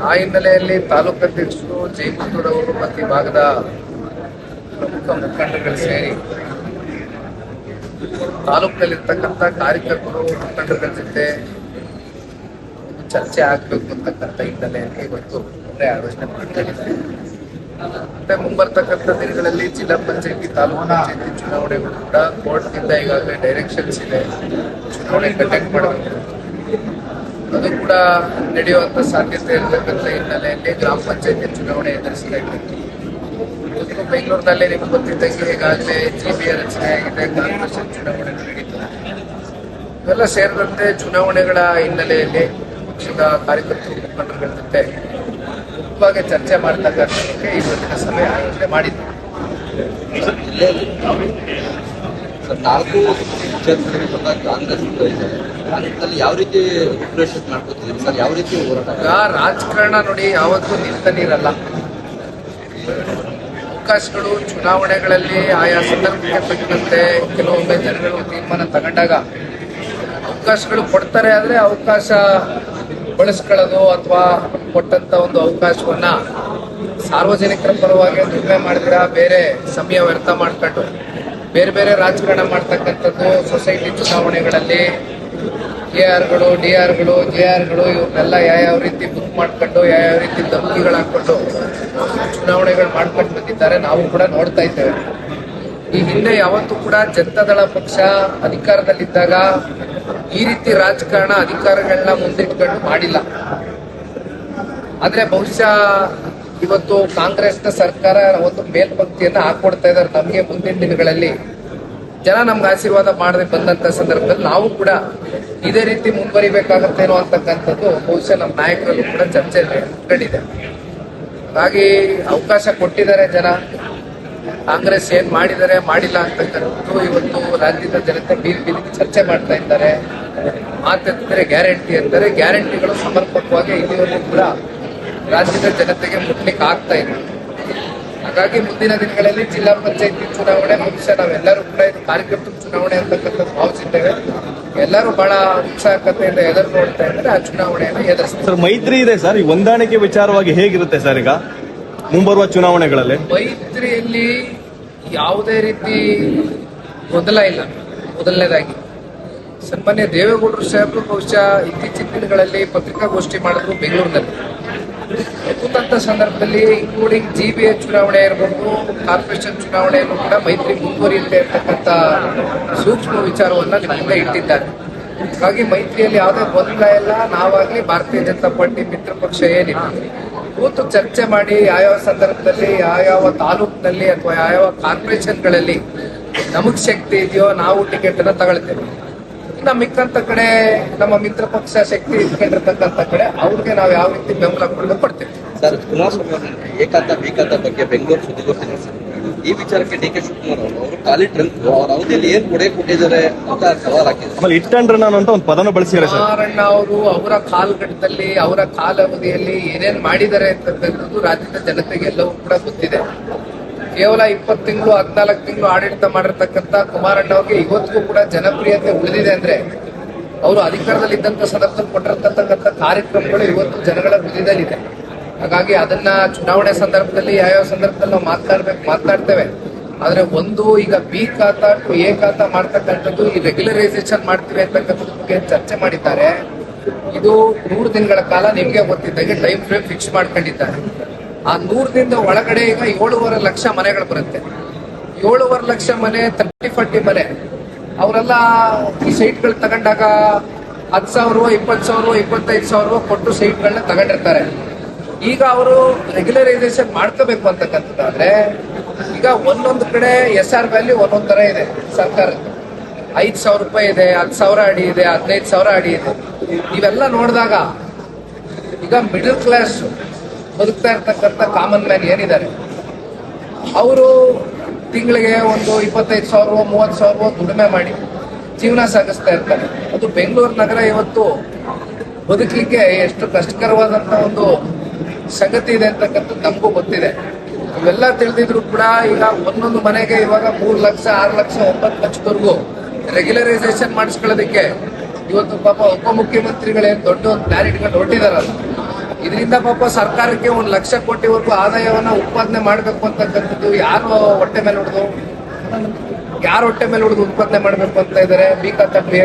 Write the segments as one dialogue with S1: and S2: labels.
S1: ಆ ಹಿನ್ನೆಲೆಯಲ್ಲಿ ತಾಲೂಕು ಅಧ್ಯಕ್ಷರು ಜೈಪುರವರು ಮತ್ತು ಈ ಭಾಗದ ಪ್ರಮುಖ ಮುಖಂಡರುಗಳು ಸೇರಿ ತಾಲೂಕಿನಲ್ಲಿರ್ತಕ್ಕಂಥ ಕಾರ್ಯಕರ್ತರು, ಮುಖಂಡರುಗಳ ಜೊತೆ ಚರ್ಚೆ ಆಗಬೇಕು ಅಂತಕ್ಕಂಥ ಹಿನ್ನೆಲೆಯಲ್ಲಿ ಇವತ್ತು ಆಲೋಚನೆ ಆಲೋಚನೆ ಮಾಡ್ಕೊಂಡಿದ್ದಾರೆ ಮತ್ತೆ ಮುಂಬರ್ತಕ್ಕಂಥ ದಿನಗಳಲ್ಲಿ ಜಿಲ್ಲಾ ಪಂಚಾಯತಿ, ತಾಲೂಕು ಪಂಚಾಯತಿ ಚುನಾವಣೆಗಳು ಕೂಡ ಕೋರ್ಟ್ನಿಂದ ಈಗಾಗಲೇ ಡೈರೆಕ್ಷನ್ಸ್ ಇದೆ. ಚುನಾವಣೆ ಕಂಡಕ್ಟ್ ಮಾಡಬೇಕು. ಅದು ಕೂಡ ನಡೆಯುವಂತ ಸಾಧ್ಯತೆ ಇರತಕ್ಕಂಥ ಹಿನ್ನೆಲೆಯಲ್ಲಿ ಗ್ರಾಮ ಪಂಚಾಯತಿ ಚುನಾವಣೆ ಎದುರಿಸಲಾಗಿದೆ ಇವತ್ತು ಬೆಂಗಳೂರಿನಲ್ಲಿ ನಿಮ್ಗೆ ಗೊತ್ತಿದ್ದಂಗೆ ಈಗಾಗಲೇ ಜಿ ಬಿ ರಚನೆ ಆಗಿದೆ ಕಾರ್ಪೊರೇಷನ್ ಚುನಾವಣೆ ನಡೀತದೆ ಇವೆಲ್ಲ ಸೇರಿದಂತೆ ಚುನಾವಣೆಗಳ ಹಿನ್ನೆಲೆಯಲ್ಲಿ ಪಕ್ಷದ ಕಾರ್ಯಕರ್ತರು ಮುಖಂಡರುಗಳ ಜೊತೆ ಮುಖ್ಯವಾಗಿ ಚರ್ಚೆ ಮಾಡ್ತಕ್ಕಂಥದ್ದಕ್ಕೆ ಇವತ್ತಿನ ಸಭೆ ಆಯೋಜನೆ ಮಾಡಿದ್ದೆ
S2: ಸರ್ ನಾಲ್ಕು ಕ್ಷೇತ್ರದಲ್ಲಿ ಬಂದಾಗ ಕಾಂಗ್ರೆಸ್ ಇದೆ. ಕಾಂಗ್ರೆಸ್ನಲ್ಲಿ ಯಾವ ರೀತಿ ಪ್ರಿಪರೇಷನ್ ಮಾಡ್ಕೊತಿದ್ದೀರಿ? ಸರ್ ಯಾವ ರೀತಿ ಹೋರಾಟ
S1: ರಾಜಕಾರಣ ನೋಡಿ ಯಾವತ್ತೂ ನಿಂತ ನೀರಲ್ಲ ಅವಕಾಶಗಳು ಚುನಾವಣೆಗಳಲ್ಲಿ ಆಯಾ ಸಂದರ್ಭಕ್ಕೆ ತಕ್ಕಂತೆ ಕೆಲವೊಮ್ಮೆ ಜನಗಳು ತೀರ್ಮಾನ ತಗೊಂಡಾಗ ಅವಕಾಶಗಳು ಕೊಡ್ತಾರೆ ಆದ್ರೆ ಅವಕಾಶ ಬಳಸ್ಕೊಳ್ಳೋದು ಅಥವಾ ಕೊಟ್ಟಂತ ಒಂದು ಅವಕಾಶವನ್ನ ಸಾರ್ವಜನಿಕರ ಪರವಾಗಿ ದುಡಿಮೆ ಮಾಡಿದ್ರ ಬೇರೆ ಸಮಯ ವ್ಯರ್ಥ ಮಾಡ್ಕೊಂಡು ಬೇರೆ ಬೇರೆ ರಾಜಕಾರಣ ಮಾಡ್ತಕ್ಕಂಥದ್ದು ಸೊಸೈಟಿ ಚುನಾವಣೆಗಳಲ್ಲಿ ಕೆ ಆರ್ಗಳು, ಡಿ ಆರ್ಗಳು, ಜೆ ಆರ್ಗಳು ಇವ್ರನ್ನೆಲ್ಲ ಯಾವ್ಯಾವ ರೀತಿ ಬುಕ್ ಮಾಡ್ಕೊಂಡು ಯಾವ್ಯಾವ ರೀತಿ ಧಮಕಿಗಳು ಹಾಕೊಂಡು ಚುನಾವಣೆಗಳು ಮಾಡ್ಕೊಂಡು ಬಂದಿದ್ದಾರೆ ನಾವು ಕೂಡ ನೋಡ್ತಾ ಇದ್ದೇವೆ. ಈ ಹಿಂದೆ ಯಾವತ್ತೂ ಕೂಡ ಜನತಾದಳ ಪಕ್ಷ ಅಧಿಕಾರದಲ್ಲಿದ್ದಾಗ ಈ ರೀತಿ ರಾಜಕಾರಣ ಅಧಿಕಾರಗಳನ್ನ ಮುಂದಿಟ್ಕೊಂಡು ಮಾಡಿಲ್ಲ. ಆದ್ರೆ ಬಹುಶಃ ಇವತ್ತು ಕಾಂಗ್ರೆಸ್ನ ಸರ್ಕಾರ ಒಂದು ಮೇಲ್ಪಂಕ್ತಿಯನ್ನ ಹಾಕೊಡ್ತಾ ಇದ್ದಾರೆ ನಮಗೆ ಮುಂದಿನ ದಿನಗಳಲ್ಲಿ. ಜನ ನಮ್ಗೆ ಆಶೀರ್ವಾದ ಮಾಡದೆ ಬಂದಂತ ಸಂದರ್ಭದಲ್ಲಿ ನಾವು ಕೂಡ ಇದೇ ರೀತಿ ಮುಂದುವರಿಬೇಕಾಗತ್ತೇನೋ ಅಂತಕ್ಕಂಥದ್ದು ಬಹುಶಃ ನಮ್ಮ ನಾಯಕರಲ್ಲೂ ಕೂಡ ಚರ್ಚೆ ಕಂಡಿದೆ. ಹಾಗಾಗಿ ಅವಕಾಶ ಕೊಟ್ಟಿದ್ದಾರೆ ಜನ. ಕಾಂಗ್ರೆಸ್ ಏನ್ ಮಾಡಿದ್ದಾರೆ ಮಾಡಿಲ್ಲ ಅಂತಕ್ಕಂಥದ್ದು ಇವತ್ತು ರಾಜ್ಯದ ಜನತೆ ಬೀದಿ ಬೀದಿಗೆ ಚರ್ಚೆ ಮಾಡ್ತಾ ಇದ್ದಾರೆ. ಮಾತೆತ್ತಿದ್ರೆ ಗ್ಯಾರಂಟಿ ಅಂದರೆ ಗ್ಯಾರಂಟಿಗಳು ಸಮರ್ಪಕವಾಗಿ ಇಲ್ಲಿವರೆಗೂ ಕೂಡ ರಾಜ್ಯದ ಜನತೆಗೆ ಮುಟ್ಲಿಕ್ಕೆ ಆಗ್ತಾ ಇದೆ. ಹಾಗಾಗಿ ಮುಂದಿನ ದಿನಗಳಲ್ಲಿ ಜಿಲ್ಲಾ ಪಂಚಾಯತಿ ಚುನಾವಣೆ ಬಹುಶಃ ನಾವೆಲ್ಲರೂ ಕೂಡ ಇದು ಕಾರ್ಯಕರ್ತರ ಚುನಾವಣೆ ಅಂತಕ್ಕಂಥದ್ದು ಭಾವಿಸಿದ್ದೇವೆ. ಎಲ್ಲರೂ ಬಹಳ ಉತ್ಸಾಹಕತೆಯಿಂದ ಎದುರು ನೋಡ್ತಾ ಇದ್ದಾರೆ ಆ ಚುನಾವಣೆಯನ್ನು ಎದುರಿಸ್ತಾರೆ
S3: ಸರ್ ಮೈತ್ರಿ ಇದೆ ಸರ್. ಈ ಹೊಂದಾಣಿಕೆ ವಿಚಾರವಾಗಿ ಹೇಗಿರುತ್ತೆ ಸರ್ ಈಗ ಮುಂಬರುವ ಚುನಾವಣೆಗಳಲ್ಲಿ?
S1: ಮೈತ್ರಿಯಲ್ಲಿ ಯಾವುದೇ ರೀತಿ ಗೊಂದಲ ಇಲ್ಲ. ಮೊದಲನೇದಾಗಿ, ಸನ್ಮಾನ್ಯ ದೇವೇಗೌಡರು ಸಾಹೇಬರು ಬಹುಶಃ ಇತ್ತೀಚಿನ ದಿನಗಳಲ್ಲಿ ಪತ್ರಿಕಾಗೋಷ್ಠಿ ಮಾಡಿದ್ರು ಬೆಂಗಳೂರಿನಲ್ಲಿ. ಕೂತಂತ ಸಂದರ್ಭದಲ್ಲಿ ಇನ್ಕ್ಲೂಡಿಂಗ್ ಜಿ ಬಿ ಎ ಚುನಾವಣೆ ಇರಬಹುದು ಕಾರ್ಪೊರೇಷನ್ ಚುನಾವಣೆಯನ್ನು ಕೂಡ ಮೈತ್ರಿ ಮುಂದುವರಿಯುತ್ತೆ ಅಂತಕ್ಕಂಥ ಸೂಕ್ಷ್ಮ ವಿಚಾರವನ್ನ ನಿಮ್ಮಿಂದ ಇಟ್ಟಿದ್ದಾರೆ. ಹಾಗಾಗಿ ಮೈತ್ರಿಯಲ್ಲಿ ಯಾವುದೇ ಗೊಂದಲ ಇಲ್ಲ. ನಾವಾಗ್ಲಿ ಭಾರತೀಯ ಜನತಾ ಪಾರ್ಟಿ ಮಿತ್ರ ಪಕ್ಷ ಏನಿಲ್ಲ. ಕೂತು ಚರ್ಚೆ ಮಾಡಿ ಯಾವ್ಯಾವ ಸಂದರ್ಭದಲ್ಲಿ, ಯಾವ್ಯಾವ ತಾಲೂಕಿನಲ್ಲಿ ಅಥವಾ ಯಾವ ಯಾವ ಕಾರ್ಪೊರೇಷನ್ಗಳಲ್ಲಿ ನಮಗ್ ಶಕ್ತಿ ಇದೆಯೋ ನಾವು ಟಿಕೆಟ್ ಅನ್ನ ತಗೊಳ್ತೇವೆ. ಇನ್ನ ಮಿಕ್ಕಂತ ಕಡೆ ನಮ್ಮ ಮಿತ್ರ ಪಕ್ಷ ಶಕ್ತಿ ಇಟ್ಕೊಂಡಿರ್ತಕ್ಕಂಥ ಕಡೆ ಅವ್ರಿಗೆ ನಾವು ಯಾವ ರೀತಿ ಬೆಂಬಲ ಕೊಡಲು ಕೊಡ್ತೇವೆ.
S2: ಸರ್, ಕುಮಾರಸ್ವಾಮಿ ಏಕಾಂತ ಬೇಕಂತ ಬಗ್ಗೆ ಬೆಂಗಳೂರು ಸುದ್ದಿಗೋಷ್ಠಿ ಈ ವಿಚಾರಕ್ಕೆ ಡಿ ಕೆ ಶಿವಕುಮಾರ್ ಅವರು ಖಾಲಿ ಟ್ರಂಕ್ ಅವ್ರ ಅವಧಿಯಲ್ಲಿ ಏನ್ ಕೊಡೆ ಕೊಟ್ಟಿದ್ದಾರೆ ಅಂತ ಸವಾಲ್ ಹಾಕಿದ್ರು.
S3: ಆಮೇಲೆ ನಾನು ಅಂತ ಒಂದು ಪದನ ಬಳಸಿದ್ದಾರೆ ಸರ್.
S1: ಕುಮಾರಣ್ಣ ಅವರು ಅವರ ಕಾಲಘಟ್ಟದಲ್ಲಿ ಅವರ ಕಾಲಾವಧಿಯಲ್ಲಿ ಏನೇನ್ ಮಾಡಿದ್ದಾರೆ ಅಂತಕ್ಕಂಥದ್ದು ರಾಜ್ಯದ ಜನತೆಗೆ ಎಲ್ಲವೂ ಕೂಡ ಗೊತ್ತಿದೆ. ಕೇವಲ ಇಪ್ಪತ್ತು ತಿಂಗಳು ಹದಿನಾಲ್ಕು ತಿಂಗಳು ಆಡಳಿತ ಮಾಡಿರ್ತಕ್ಕಂಥ ಕುಮಾರಣ್ಣ ಅವ್ರಿಗೆ ಇವತ್ತಿಗೂ ಕೂಡ ಜನಪ್ರಿಯತೆ ಉಳಿದಿದೆ ಅಂದ್ರೆ ಅವರು ಅಧಿಕಾರದಲ್ಲಿ ಇದ್ದಂತ ಸಂದರ್ಭದಲ್ಲಿ ಕೊಟ್ಟಿರ್ತಕ್ಕಂಥ ಕಾರ್ಯಕ್ರಮಗಳು ಇವತ್ತು ಜನಗಳ ಹೃದಯದಲ್ಲಿದೆ. ಹಾಗಾಗಿ ಅದನ್ನ ಚುನಾವಣೆ ಸಂದರ್ಭದಲ್ಲಿ, ಯಾವ್ಯಾವ ಸಂದರ್ಭದಲ್ಲಿ ನಾವು ಮಾತನಾಡ್ಬೇಕು ಮಾತಾಡ್ತೇವೆ ಆದ್ರೆ ಒಂದು ಈಗ ಬಿ ಖಾತಾ ಟು ಎ ಖಾತಾ ಮಾಡ್ತಕ್ಕಂಥದ್ದು ಈ ರೆಗ್ಯುಲರೈಸೇಷನ್ ಮಾಡ್ತೀವಿ ಅಂತಕ್ಕಂಥದ್ದು ಬಗ್ಗೆ ಚರ್ಚೆ ಮಾಡಿದ್ದಾರೆ. ಇದು ನೂರು ದಿನಗಳ ಕಾಲ ನಿಮ್ಗೆ ಗೊತ್ತಿದ್ದಂಗೆ ಟೈಮ್ ಫ್ರೇಮ್ ಫಿಕ್ಸ್ ಮಾಡ್ಕೊಂಡಿದ್ದಾರೆ. ಆ ನೂರು ದಿನದ ಒಳಗಡೆ ಈಗ ಏಳುವರೆ ಲಕ್ಷ ಮನೆಗಳು ಬರುತ್ತೆ. ಏಳುವರೆ ಲಕ್ಷ ಮನೆ ತರ್ಟಿ ಫಾರ್ಟಿ ಮನೆ. ಅವರೆಲ್ಲ ಈ ಸೈಟ್ಗಳು ತಗೊಂಡಾಗ ಹತ್ತು ಸಾವಿರ ಇಪ್ಪತ್ತು ಸಾವಿರ ಇಪ್ಪತ್ತೈದು ಸಾವಿರ ಕೊಟ್ಟು ಸೈಟ್ಗಳನ್ನ ತಗೊಂಡಿರ್ತಾರೆ. ಈಗ ಅವರು ರೆಗ್ಯುಲರೈಸೇಷನ್ ಮಾಡ್ಕೋಬೇಕು ಅಂತಕ್ಕಂಥದ್ದಾದ್ರೆ, ಈಗ ಒಂದೊಂದು ಕಡೆ ಎಸ್ ಆರ್ ವ್ಯಾಲ್ಯೂ ಒಂದೊಂದ್ ತರ ಇದೆ ಸರ್ಕಾರ ಐದು ಸಾವಿರ ರೂಪಾಯಿ ಇದೆ, ಹತ್ತು ಸಾವಿರ ಅಡಿ ಇದೆ, ಹದಿನೈದು ಸಾವಿರ ಅಡಿ ಇದೆ. ಇವೆಲ್ಲ ನೋಡಿದಾಗ ಈಗ ಮಿಡಲ್ ಕ್ಲಾಸ್ ಬದುಕ್ತಾ ಇರ್ತಕ್ಕಂಥ ಕಾಮನ್ ಮ್ಯಾನ್ ಏನಿದ್ದಾರೆ? ಅವರು ತಿಂಗಳಿಗೆ ಒಂದು ಇಪ್ಪತ್ತೈದು ಸಾವಿರ ಮೂವತ್ತು ಸಾವಿರ ದುಡಿಮೆ ಮಾಡಿ ಜೀವನ ಸಾಗಿಸ್ತಾ ಇರ್ತಾರೆ. ಅದು ಬೆಂಗಳೂರು ನಗರ ಇವತ್ತು ಬದುಕಲಿಕ್ಕೆ ಎಷ್ಟು ಕಷ್ಟಕರವಾದಂಥ ಒಂದು ಸಂಗತಿ ಇದೆ ಅಂತಕ್ಕಂಥದ್ದು ನಮಗೂ ಗೊತ್ತಿದೆ. ಇವೆಲ್ಲ ತಿಳಿದಿದ್ರು ಕೂಡ ಈಗ ಒಂದೊಂದು ಮನೆಗೆ ಇವಾಗ ಮೂರು ಲಕ್ಷ, ಆರು ಲಕ್ಷ, ಒಂಬತ್ತು ಲಕ್ಷದವರೆಗೂ ರೆಗ್ಯುಲರೈಸೇಷನ್ ಮಾಡಿಸ್ಕೊಳ್ಳೋದಕ್ಕೆ ಇವತ್ತು ಪಾಪ ಉಪಮುಖ್ಯಮಂತ್ರಿಗಳೇ ದೊಡ್ಡ ಒಂದು ಕ್ಲಾರಿಟಿಗಳು ಹೊರಟಿದಾರಲ್ಲ ಇದರಿಂದ ಪಾಪ ಸರ್ಕಾರಕ್ಕೆ ಒಂದು ಲಕ್ಷ ಕೋಟಿವರೆಗೂ ಆದಾಯವನ್ನು ಉತ್ಪಾದನೆ ಮಾಡಬೇಕು ಅಂತಕ್ಕಂಥದ್ದು ಯಾರು ಹೊಟ್ಟೆ ಮೇಲೆ ಹೊಡೆದು? ಯಾರು ಹೊಟ್ಟೆ ಮೇಲೆ ಹೊಡೆದು ಉತ್ಪಾದನೆ ಮಾಡಬೇಕು ಅಂತ ಇದ್ದಾರೆ ಬಿ ಕತ್ತ ಬಿ ಎ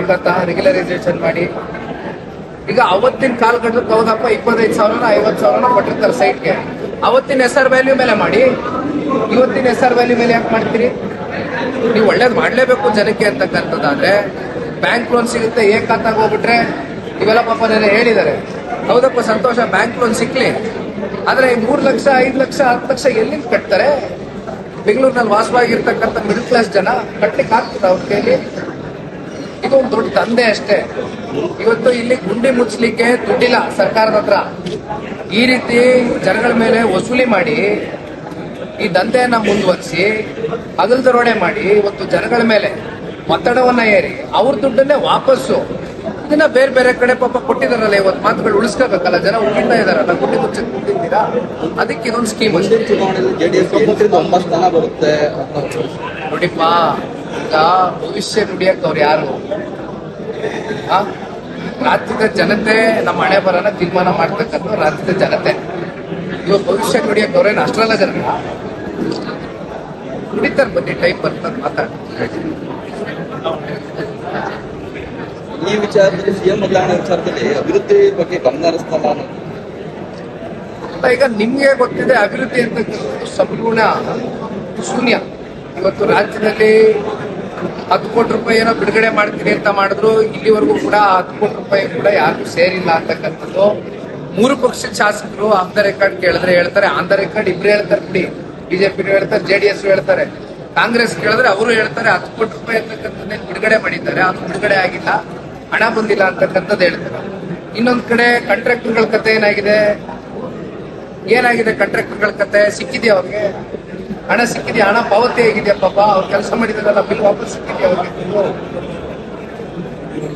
S1: ರೆಗ್ಯುಲರೈಸೇಷನ್ ಮಾಡಿ. ಈಗ ಅವತ್ತಿನ ಕಾಲಘಟ್ಟಕ್ಕೆ ಹೌದಪ್ಪ ಇಪ್ಪತ್ತೈದು ಸಾವಿರನ, ಐವತ್ತು ಸಾವಿರನ ಕೊಟ್ಟಿರ್ತಾರೆ ಸೈಟ್ಗೆ ಅವತ್ತಿನ ಎಸ್ ಆರ್ ವ್ಯಾಲ್ಯೂ ಮೇಲೆ ಮಾಡಿ. ಇವತ್ತಿನ ಎಸ್ ಆರ್ ವ್ಯಾಲ್ಯೂ ಮೇಲೆ ಯಾಕೆ ಮಾಡ್ತೀರಿ? ನೀವು ಒಳ್ಳೇದು ಮಾಡಲೇಬೇಕು ಜನಕ್ಕೆ ಅಂತಕ್ಕಂಥದ್ದಾದ್ರೆ ಬ್ಯಾಂಕ್ ಲೋನ್ ಸಿಗುತ್ತೆ ಏಕಾತಾಗಿ ಹೋಗ್ಬಿಟ್ರೆ, ಇವೆಲ್ಲ ಪಾಪ ನೆನೆ ಹೇಳಿದ್ದಾರೆ. ಹೌದಪ್ಪ, ಸಂತೋಷ ಬ್ಯಾಂಕ್ ಲೋನ್ ಸಿಕ್ಲಿ. ಆದರೆ ಈ ಮೂರು ಲಕ್ಷ, ಐದು ಲಕ್ಷ, ಹತ್ತು ಲಕ್ಷ ಎಲ್ಲಿಂದ ಕಟ್ತಾರೆ? ಬೆಂಗಳೂರಿನಲ್ಲಿ ವಾಸವಾಗಿರ್ತಕ್ಕಂಥ ಮಿಡ್ಲ್ ಕ್ಲಾಸ್ ಜನ ಕಟ್ಲಿಕ್ಕೆ ಆಗ್ತದೆ ಅವ್ರ ಕೈಲಿ? ಇದು ಒಂದು ದೊಡ್ಡ ದಂಧೆ ಅಷ್ಟೇ. ಇವತ್ತು ಇಲ್ಲಿ ಗುಂಡಿ ಮುಚ್ಚಲಿಕ್ಕೆ ದುಡ್ಡಿಲ್ಲ ಸರ್ಕಾರದ ಹತ್ರ. ಈ ರೀತಿ ಜನಗಳ ಮೇಲೆ ವಸೂಲಿ ಮಾಡಿ ಈ ದಂಧೆಯನ್ನ ಮುಂದುವರಿಸಿ ಹಗಲ್ ದರೋಡೆ ಮಾಡಿ ಇವತ್ತು ಜನಗಳ ಮೇಲೆ ಒತ್ತಡವನ್ನ ಏರಿ ಅವ್ರ ದುಡ್ಡನ್ನೇ ವಾಪಸ್ಸು. ಇದನ್ನ ಬೇರೆ ಬೇರೆ ಕಡೆ ಪಾಪ ಕೊಟ್ಟಿದಾರಲ್ಲ ಇವತ್ತು ಮಾತುಗಳು ಉಳಿಸ್ಕೋಬೇಕಲ್ಲ ಜನ ಉಳಿತಾ ಇದಾರಲ್ಲ ಗುಂಡಿ ಮುಚ್ಚಿ ಕೂತಿದ್ದೀರಾ? ಅದಕ್ಕೆ ಇದೊಂದು ಸ್ಕೀಮ್
S2: ಮುಂದಿನ ಚುನಾವಣೆಯಲ್ಲಿ ಜೆಡಿಎಸ್ ಒಂಬತ್ತು ಸ್ಥಾನ ಬರುತ್ತೆ
S1: ನೋಡಿಪ್ಪ. ಈಗ ಭವಿಷ್ಯ ನುಡಿಯಕ್ಕೆ ಅವ್ರು ಯಾರು? ರಾಜ್ಯದ ಜನತೆ ನಮ್ಮ ಹಣೆ ಬರನ ತೀರ್ಮಾನ ಮಾಡ್ತಕ್ಕಂಥ ರಾಜ್ಯದ ಜನತೆ. ಇವಾಗ ಭವಿಷ್ಯ ನುಡಿಯಕ್ಕೆ ಅವ್ರೇನು ಅಷ್ಟರಲ್ಲ ಜನ? ನುಡಿತಾರೆ ಬನ್ನಿ ಟೈಪ್ ಬರ್ತಾರೆ ಮಾತಾಡಿ
S2: ಈ ವಿಚಾರದಲ್ಲಿ ಸಿಎಂ ಬದಲಾವಣೆ ವಿಚಾರದಲ್ಲಿ ಅಭಿವೃದ್ಧಿ ಬಗ್ಗೆ ಗಮನ ಹರಿಸ್ತಲ್ಲ
S1: ಈಗ ನಿಮ್ಗೆ ಗೊತ್ತಿದೆ ಅಭಿವೃದ್ಧಿ ಅಂತಕ್ಕಂಥದ್ದು ಸಂಪೂರ್ಣ ಶೂನ್ಯ. ಇವತ್ತು ರಾಜ್ಯದಲ್ಲಿ ಹತ್ತು ಕೋಟಿ ರೂಪಾಯಿ ಏನೋ ಬಿಡುಗಡೆ ಮಾಡ್ತೀನಿ ಅಂತ ಮಾಡಿದ್ರು, ಇಲ್ಲಿವರೆಗೂ ಕೂಡ ಹತ್ತು ಕೋಟಿ ರೂಪಾಯಿ ಕೂಡ ಯಾರಿಗೂ ಸೇರಿಲ್ಲ ಅಂತಕ್ಕಂಥದ್ದು. ಮೂರು ಪಕ್ಷದ ಶಾಸಕರು ಆಫ್ ದ ರೆಕಾರ್ಡ್ ಕೇಳಿದ್ರೆ ಹೇಳ್ತಾರೆ, ಆನ್ ದ ರೆಕಾರ್ಡ್ ಇಬ್ರು ಹೇಳ್ತಾರೆ ಬಿಡಿ. ಬಿಜೆಪಿ ಹೇಳ್ತಾರೆ ಜೆ ಡಿ ಎಸ್ ಹೇಳ್ತಾರೆ. ಕಾಂಗ್ರೆಸ್ ಕೇಳಿದ್ರೆ ಅವರು ಹೇಳ್ತಾರೆ, ಹತ್ತು ಕೋಟಿ ರೂಪಾಯಿ ಅಂತಕ್ಕಂಥದ್ದೇ ಬಿಡುಗಡೆ ಮಾಡಿದ್ದಾರೆ, ಅದು ಬಿಡುಗಡೆ ಆಗಿಲ್ಲ, ಹಣ ಬಂದಿಲ್ಲ ಅಂತಕ್ಕಂಥದ್ದು ಹೇಳ್ತಾರೆ. ಇನ್ನೊಂದ್ ಕಡೆ ಕಾಂಟ್ರಾಕ್ಟರ್ಗಳ ಕತೆ ಏನಾಗಿದೆ? ಏನಾಗಿದೆ ಕಾಂಟ್ರಾಕ್ಟರ್ಗಳ ಕತೆ? ಸಿಕ್ಕಿದೆಯಾ ಅವ್ರಿಗೆ? ಹಣ ಸಿಕ್ಕಿದೆಯಾ? ಹಣ ಪಾವತಿ ಆಗಿದೆಯಾ ಪಾಪ? ಅವ್ರು ಕೆಲಸ ಮಾಡಿದಾರಲ್ಲ, ಬಿಲ್ ವಾಪಸ್ ಸಿಕ್ಕಿದೆಯಾ ಅವ್ರಿಗೆ?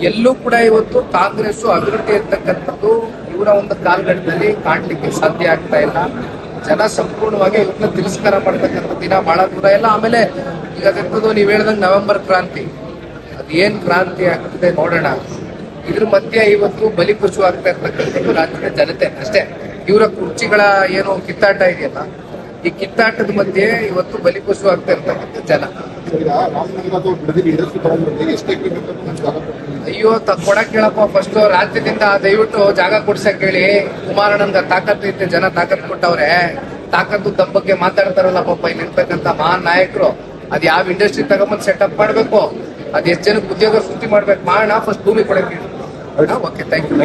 S1: ಎಲ್ಲೂ ಕೂಡ ಇವತ್ತು ಕಾಂಗ್ರೆಸ್ ಅಭಿವೃದ್ಧಿ ಇರ್ತಕ್ಕಂಥದ್ದು ಇವರ ಒಂದು ಕಾಲಘಟ್ಟದಲ್ಲಿ ಕಾಣ್ಲಿಕ್ಕೆ ಸಾಧ್ಯ ಆಗ್ತಾ ಇಲ್ಲ. ಜನ ಸಂಪೂರ್ಣವಾಗಿ ಇವ್ರನ್ನ ತಿರಸ್ಕಾರ ಮಾಡ್ತಕ್ಕಂಥ ದಿನ ಬಹಳ ದೂರ. ಇಲ್ಲ ಆಮೇಲೆ ಈಗ ಅದೆಂಥದ್ದು ನೀವು ಹೇಳ್ದಂಗೆ ನವೆಂಬರ್ ಕ್ರಾಂತಿ. ಅದೇನ್ ಕ್ರಾಂತಿ ಆಗ್ತದೆ ನೋಡೋಣ. ಇದ್ರ ಮಧ್ಯೆ ಇವತ್ತು ಬಲಿ ಬಲಿಪಶು ಆಗ್ತಾ ಇರ್ತಕ್ಕಂಥದ್ದು ರಾಜ್ಯದ ಜನತೆ ಅಷ್ಟೇ. ಇವರ ಕುರ್ಚಿಗಳ ಏನು ಕಿತ್ತಾಟ ಇದೆಯಲ್ಲ ಈ ಕಿತ್ತಾಟದ ಮಧ್ಯೆ ಇವತ್ತು ಬಲಿಪಶು ಆಗ್ತಾ ಇರ್ತಕ್ಕಂಥ ಜನ. ಅಯ್ಯೋ, ತ ಕೊಡಕ್ ಹೇಳಪ್ಪ ಫಸ್ಟ್ ರಾಜ್ಯದಿಂದ ದಯವಿಟ್ಟು ಜಾಗ ಕೊಡ್ಸಕ್ ಹೇಳಿ. ಕುಮಾರಣ್ಣಂದ ತಾಕತ್ತು ಇತ್ತು, ಜನ ತಾಕತ್ ಕೊಟ್ಟವ್ರೆ. ತಾಕತ್ತು ಬಗ್ಗೆ ಮಾತಾಡ್ತಾರಲ್ಲ ಪಾಪ, ಇಲ್ಲಿ ಇರ್ತಕ್ಕಂಥ ಮಹಾನ್ ನಾಯಕರು. ಅದ್ ಯಾವ ಇಂಡಸ್ಟ್ರಿ ತಗೊಂಬಂದ್ ಸೆಟಪ್ ಮಾಡ್ಬೇಕು? ಅದ್ ಎಷ್ಟ್ ಜನಕ್ಕೆ ಉದ್ಯೋಗ ಸೃಷ್ಟಿ ಮಾಡ್ಬೇಕು? ಮಾಡೋಣ ಫಸ್ಟ್ ಭೂಮಿ ಕೊಡಕ್ಕೆ ಓಕೆ ಥ್ಯಾಂಕ್ ಯು